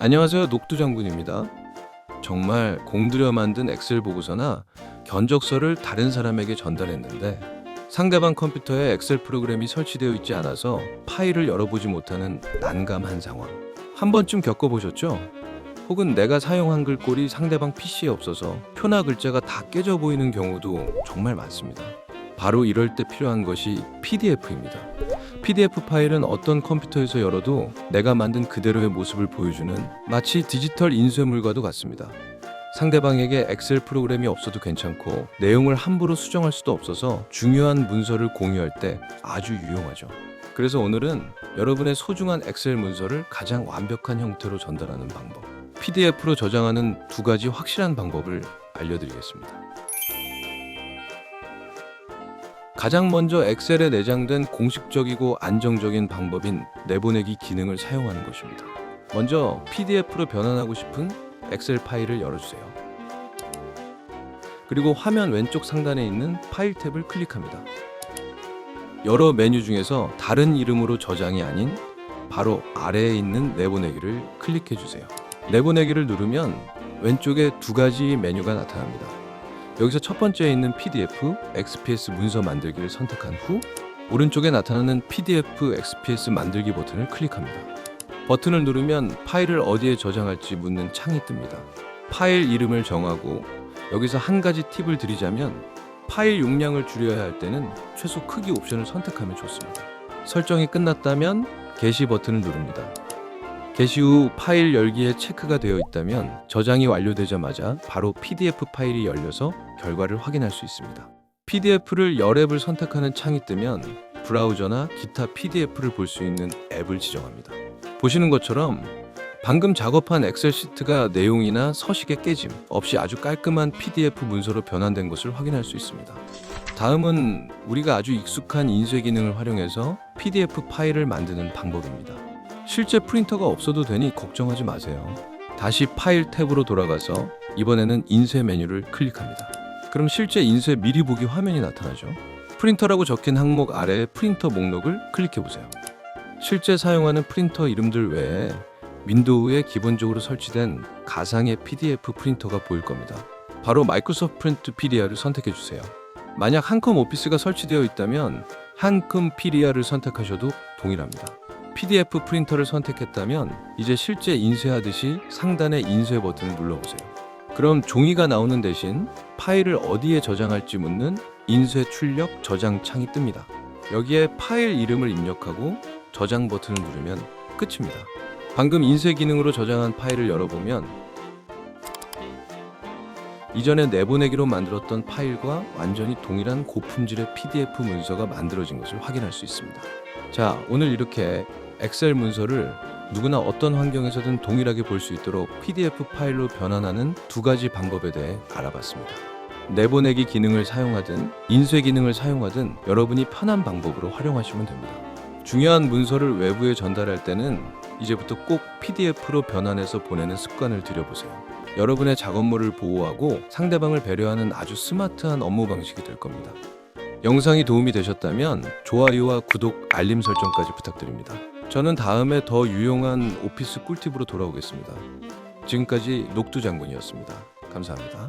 안녕하세요. 녹두 장군입니다. 정말 공들여 만든 엑셀 보고서나 견적서를 다른 사람에게 전달했는데 상대방 컴퓨터에 엑셀 프로그램이 설치되어 있지 않아서 파일을 열어보지 못하는 난감한 상황. 한 번쯤 겪어보셨죠? 혹은 내가 사용한 글꼴이 상대방 PC에 없어서 표나 글자가 다 깨져 보이는 경우도 정말 많습니다. 바로 이럴 때 필요한 것이 PDF입니다. PDF 파일은 어떤 컴퓨터에서 열어도 내가 만든 그대로의 모습을 보여주는 마치 디지털 인쇄물과도 같습니다. 상대방에게 엑셀 프로그램이 없어도 괜찮고 내용을 함부로 수정할 수도 없어서 중요한 문서를 공유할 때 아주 유용하죠. 그래서 오늘은 여러분의 소중한 엑셀 문서를 가장 완벽한 형태로 전달하는 방법, PDF로 저장하는 두 가지 확실한 방법을 알려드리겠습니다. 가장 먼저 엑셀에 내장된 공식적이고 안정적인 방법인 내보내기 기능을 사용하는 것입니다. 먼저 PDF로 변환하고 싶은 엑셀 파일을 열어주세요. 그리고 화면 왼쪽 상단에 있는 파일 탭을 클릭합니다. 여러 메뉴 중에서 다른 이름으로 저장이 아닌 바로 아래에 있는 내보내기를 클릭해 주세요. 내보내기를 누르면 왼쪽에 두 가지 메뉴가 나타납니다. 여기서 첫 번째에 있는 PDF, XPS 문서 만들기를 선택한 후 오른쪽에 나타나는 PDF, XPS 만들기 버튼을 클릭합니다. 버튼을 누르면 파일을 어디에 저장할지 묻는 창이 뜹니다. 파일 이름을 정하고 여기서 한 가지 팁을 드리자면 파일 용량을 줄여야 할 때는 최소 크기 옵션을 선택하면 좋습니다. 설정이 끝났다면 게시 버튼을 누릅니다. 게시 후 파일 열기에 체크가 되어 있다면 저장이 완료되자마자 바로 PDF 파일이 열려서 결과를 확인할 수 있습니다. PDF를 열 앱을 선택하는 창이 뜨면 브라우저나 기타 PDF를 볼 수 있는 앱을 지정합니다. 보시는 것처럼 방금 작업한 엑셀 시트가 내용이나 서식의 깨짐 없이 아주 깔끔한 PDF 문서로 변환된 것을 확인할 수 있습니다. 다음은 우리가 아주 익숙한 인쇄 기능을 활용해서 PDF 파일을 만드는 방법입니다. 실제 프린터가 없어도 되니 걱정하지 마세요. 다시 파일 탭으로 돌아가서 이번에는 인쇄 메뉴를 클릭합니다. 그럼 실제 인쇄 미리 보기 화면이 나타나죠. 프린터라고 적힌 항목 아래 프린터 목록을 클릭해 보세요. 실제 사용하는 프린터 이름들 외에 윈도우에 기본적으로 설치된 가상의 PDF 프린터가 보일 겁니다. 바로 마이크로소프트 프린트 PDR을 선택해 주세요. 만약 한컴 오피스가 설치되어 있다면 한컴 PDR을 선택하셔도 동일합니다. PDF 프린터를 선택했다면 이제 실제 인쇄하듯이 상단의 인쇄 버튼을 눌러보세요. 그럼 종이가 나오는 대신 파일을 어디에 저장할지 묻는 인쇄 출력 저장 창이 뜹니다. 여기에 파일 이름을 입력하고 저장 버튼을 누르면 끝입니다. 방금 인쇄 기능으로 저장한 파일을 열어보면 이전에 내보내기로 만들었던 파일과 완전히 동일한 고품질의 PDF 문서가 만들어진 것을 확인할 수 있습니다. 자, 오늘 이렇게 엑셀 문서를 누구나 어떤 환경에서든 동일하게 볼 수 있도록 PDF 파일로 변환하는 두 가지 방법에 대해 알아봤습니다. 내보내기 기능을 사용하든 인쇄 기능을 사용하든 여러분이 편한 방법으로 활용하시면 됩니다. 중요한 문서를 외부에 전달할 때는 이제부터 꼭 PDF로 변환해서 보내는 습관을 들여보세요. 여러분의 작업물을 보호하고 상대방을 배려하는 아주 스마트한 업무 방식이 될 겁니다. 영상이 도움이 되셨다면 좋아요와 구독, 알림 설정까지 부탁드립니다. 저는 다음에 더 유용한 오피스 꿀팁으로 돌아오겠습니다. 지금까지 녹두 장군이었습니다. 감사합니다.